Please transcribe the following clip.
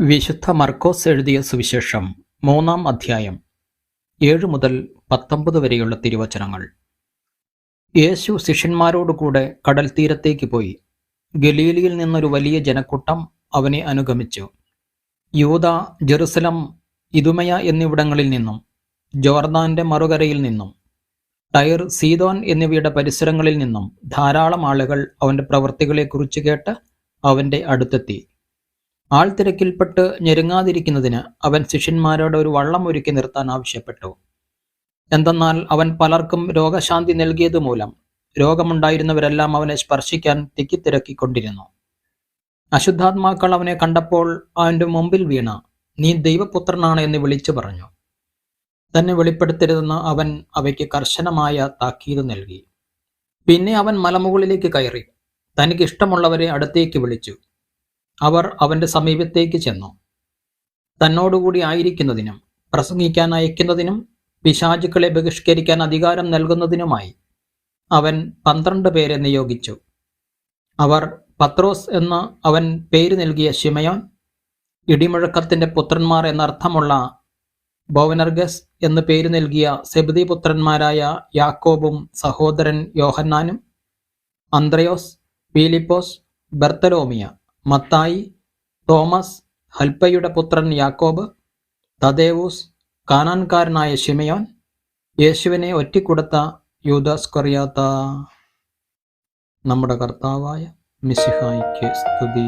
വിശുദ്ധ മർക്കോസ് എഴുതിയ സുവിശേഷം മൂന്നാം അധ്യായം ഏഴ് മുതൽ പത്തൊമ്പത് വരെയുള്ള തിരുവചനങ്ങൾ. യേശു ശിഷ്യന്മാരോടുകൂടെ കടൽ തീരത്തേക്ക് പോയി. ഗലീലിയിൽ നിന്നൊരു വലിയ ജനക്കൂട്ടം അവനെ അനുഗമിച്ചു. യൂത ജെറുസലം ഇതുമയ എന്നിവിടങ്ങളിൽ നിന്നും ജോർദാന്റെ മറുകരയിൽ നിന്നും ടയർ സീതോൻ എന്നിവയുടെ പരിസരങ്ങളിൽ നിന്നും ധാരാളം ആളുകൾ അവന്റെ പ്രവൃത്തികളെക്കുറിച്ച് കേട്ട് അവന്റെ അടുത്തെത്തി. ആൾത്തിരക്കിൽപ്പെട്ട് ഞെരുങ്ങാതിരിക്കുന്നതിന് അവൻ ശിഷ്യന്മാരോട് ഒരു വള്ളം ഒരുക്കി നിർത്താൻ ആവശ്യപ്പെട്ടു. എന്തെന്നാൽ അവൻ പലർക്കും രോഗശാന്തി നൽകിയത് മൂലം രോഗമുണ്ടായിരുന്നവരെല്ലാം അവനെ സ്പർശിക്കാൻ തിക്കിത്തിരക്കിക്കൊണ്ടിരുന്നു. അശുദ്ധാത്മാക്കൾ അവനെ കണ്ടപ്പോൾ അവന്റെ മുമ്പിൽ വീണ നീ ദൈവപുത്രനാണ് എന്ന് വിളിച്ചു പറഞ്ഞു. തന്നെ വെളിപ്പെടുത്തരുതെന്ന് അവൻ അവയ്ക്ക് കർശനമായ താക്കീത് നൽകി. പിന്നെ അവൻ മലമുകളിലേക്ക് കയറി. തനിക്ക് ഇഷ്ടമുള്ളവരെ അടുത്തേക്ക് വിളിച്ചു. അവർ അവന്റെ സമീപത്തേക്ക് ചെന്നു. തന്നോടുകൂടി ആയിരിക്കുന്നതിനും പ്രസംഗിക്കാൻ അയക്കുന്നതിനും പിശാചുക്കളെ ബഹിഷ്കരിക്കാൻ അധികാരം നൽകുന്നതിനുമായി അവൻ പന്ത്രണ്ട് പേരെ നിയോഗിച്ചു. അവർ പത്രോസ് എന്ന് അവൻ പേര് നൽകിയ ശിമയോൻ ഇടിമുഴക്കത്തിന്റെ പുത്രന്മാർ എന്നർത്ഥമുള്ള ബോവനർഗസ് എന്ന് പേര് നൽകിയ സെബദി പുത്രന്മാരായ യാക്കോബും സഹോദരൻ യോഹന്നാനും അന്ത്രയോസ് പീലിപ്പോസ് ബർത്തലോമിയ മത്തായി തോമസ് ഹൽപ്പയുടെ പുത്രൻ യാക്കോബ് തദേവൂസ് കാനാൻകാരനായ ഷിമയോൻ യേശുവിനെ ഒറ്റിക്കൊടുത്ത യൂദാസ് കൊറിയാത്ത നമ്മുടെ കർത്താവായ മിസിഹായിക്ക് സ്തുതി.